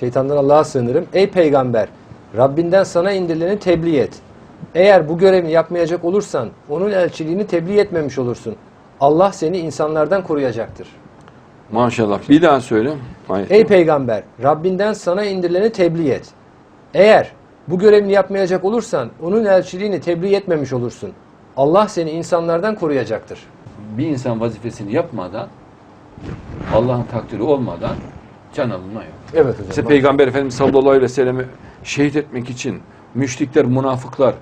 Şeytandan Allah'a sığınırım. Ey peygamber Rabbinden sana indirileni tebliğ et. Eğer bu görevini yapmayacak olursan onun elçiliğini tebliğ etmemiş olursun. Allah seni insanlardan koruyacaktır. Maşallah. Bir daha söyle. Ayet. Ey peygamber Rabbinden sana indirileni tebliğ et. Eğer bu görevini yapmayacak olursan onun elçiliğini tebliğ etmemiş olursun. Allah seni insanlardan koruyacaktır. bir insan vazifesini yapmadan Allah'ın takdiri olmadan can alınma yok. Evet hocam. İşte Peygamber Efendimiz sallallahu aleyhi ve sellem'i şehit etmek için müşrikler, münafıklar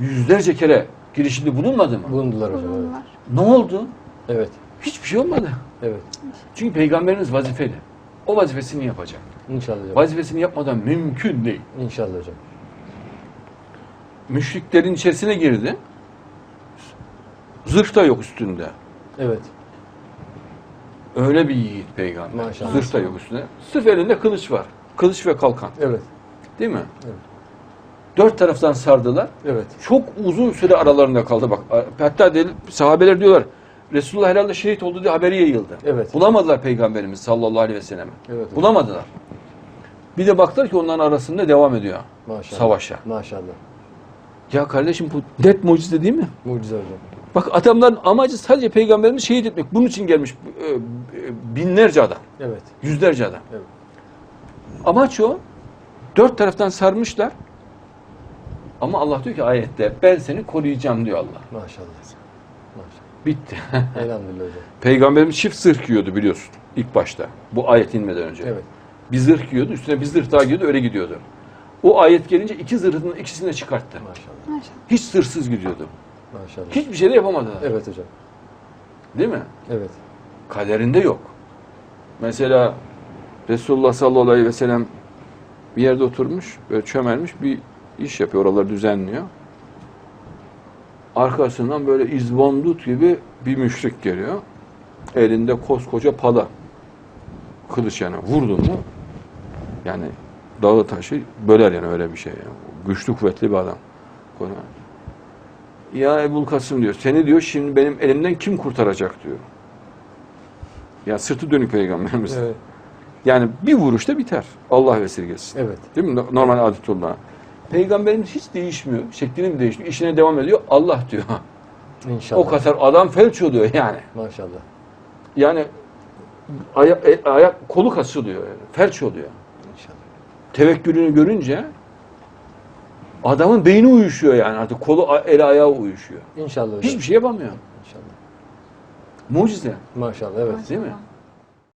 yüzlerce kere girişimde bulunmadı mı? Bulundular hocam. Evet. Ne oldu? evet. Hiçbir şey olmadı. Evet. Çünkü Peygamberimiz vazifeli. O vazifesini yapacak. İnşallah hocam. Vazifesini yapmadan mümkün değil. İnşallah hocam. Müşriklerin içerisine girdi. Zırh da yok üstünde. Evet. Öyle bir yiğit peygamber. Maşallah. Zırh da yok üstünde. Sırf elinde kılıç var. Kılıç ve kalkan. Evet. Değil mi? Evet. Dört taraftan sardılar. Evet. Çok uzun süre aralarında kaldı bak. Hatta sahabeler diyorlar Resulullah herhalde şehit oldu diye haberi yayıldı. Evet. Bulamadılar peygamberimiz sallallahu aleyhi ve sellem. Evet. hocam. Bulamadılar. Bir de baktılar ki onların arasında devam ediyor Maşallah. savaşa. Maşallah. Ya kardeşim bu net mucize değil mi? Mucize hocam. Bak adamların amacı sadece peygamberimizi şehit etmek. Bunun için gelmiş e, binlerce adam, Evet. yüzlerce adam. Evet. Amaç o. Dört taraftan sarmışlar. Ama Allah diyor ki ayette ben seni koruyacağım diyor Allah. Maşallah. Maşallah. Bitti. Elhamdülillah hocam. Peygamberimiz çift zırh giyiyordu biliyorsun ilk başta. Bu ayet inmeden önce. Evet. Bir zırh giyiyordu, üstüne bir zırh daha giyiyordu, öyle gidiyordu. O ayet gelince iki zırhının ikisini de çıkarttı. Maşallah. Maşallah. Hiç zırhsız gidiyordu. Maşallah. Hiçbir şey de yapamadılar. Evet hocam. Değil mi? Evet. Kaderinde yok. Mesela Resulullah sallallahu aleyhi ve sellem bir yerde oturmuş, böyle çömelmiş bir iş yapıyor, oraları düzenliyor. Arkasından böyle izbondut gibi bir müşrik geliyor. Elinde koskoca pala. Kılıç yani vurdu mu yani dağı taşı böler yani öyle bir şey. Yani. Güçlü kuvvetli bir adam. Ya Ebul Kasım diyor, seni diyor şimdi benim elimden kim kurtaracak diyor. Ya sırtı dönük peygamberimiz. Evet. Yani bir vuruşta biter. Allah vesirgesin. Evet. Değil mi? No- Normal adetullah. Peygamberimiz hiç değişmiyor. Şeklini mi değişmiyor? İşine devam ediyor. Allah diyor. İnşallah. O kadar adam felç oluyor yani. Maşallah. Yani aya- e- ayak kolu kasılıyor. Yani. Felç oluyor. İnşallah. Tevekkülünü görünce adamın beyni uyuşuyor yani artık kolu el ayağı uyuşuyor. İnşallah hocam. Hiçbir şey yapamıyor. Mucize. Maşallah evet. Değil mi? Maşallah.